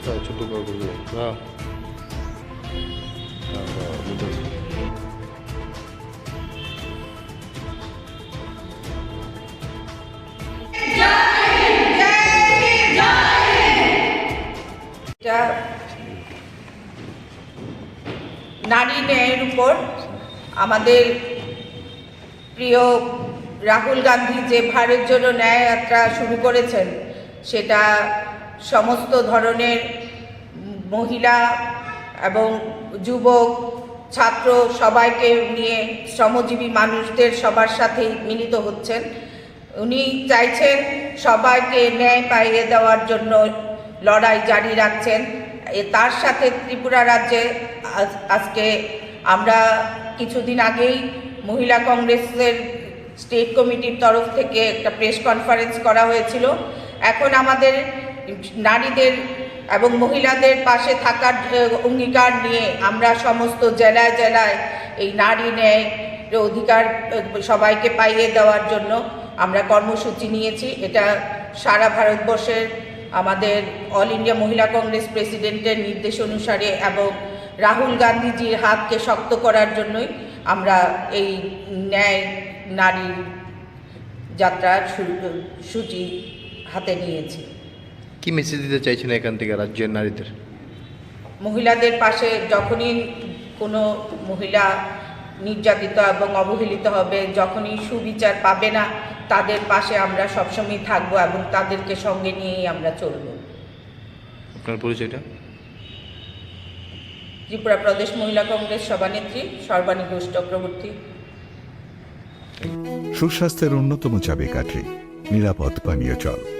একটা ছোট করে করবে না এটা নারী ন্যায়ের উপর আমাদের প্রিয় রাহুল গান্ধী যে ভারত জন্য ন্যায় যাত্রা শুরু করেছেন, সেটা সমস্ত ধরনের মহিলা এবং যুবক, ছাত্র সবাইকে নিয়ে শ্রমজীবী মানুষদের সবার সাথেই মিলিত হচ্ছেন। উনি চাইছেন সবাইকে ন্যায় পাইয়ে দেওয়ার জন্য লড়াই জারি রাখছেন। তার সাথে ত্রিপুরা রাজ্যে আজ- আজকে আমরা কিছুদিন আগেই মহিলা কংগ্রেসের স্টেট কমিটির তরফ থেকে একটা প্রেস কনফারেন্স করা হয়েছিল। এখন আমাদের নারীদের এবং মহিলাদের পাশে থাকার অঙ্গীকার নিয়ে আমরা সমস্ত জেলায় জেলায় এই নারী ন্যায় অধিকার সবাইকে পাইয়ে দেওয়ার জন্য আমরা কর্মসূচি নিয়েছি। এটা সারা ভারতবর্ষের আমাদের অল ইন্ডিয়া মহিলা কংগ্রেস প্রেসিডেন্টের নির্দেশ অনুসারে এবং রাহুল গান্ধীজির হাতকে শক্ত করার জন্যই আমরা এই ন্যায় নারীর যাত্রার সু- সূচি হাতে নিয়েছি। কি মেসেজ দিতে চাইছেন এখান থেকে রাজ্যের নারীদের? মহিলাদের পাশে যখনই কোনো মহিলা নির্যাতিত এবং অবহেলিত হবে যখনই সুবিচার পাবে না তাদের পাশে আমরা সবসময় থাকব এবং তাদেরকে সঙ্গে নিয়েই আমরা চলব। আপনার পরিচয়টা? ত্রিপুরা প্রদেশ মহিলা কংগ্রেস সভানেত্রী সর্বাণী ঘোষ চক্রবর্তী। সুস্বাস্থ্যের অন্যতম চাবিকাঠি নিরাপদ পানীয় জল।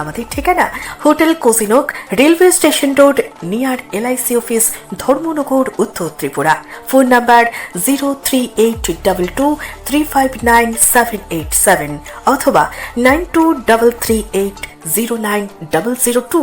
আমাদের ঠিকানা hotel Cozynook railway station road, near LIC office, Dharmanagar, উত্তর Tripura. Phone number zero three eight double two three five nine seven eight seven অথবা nine two double three eight zero nine double zero two.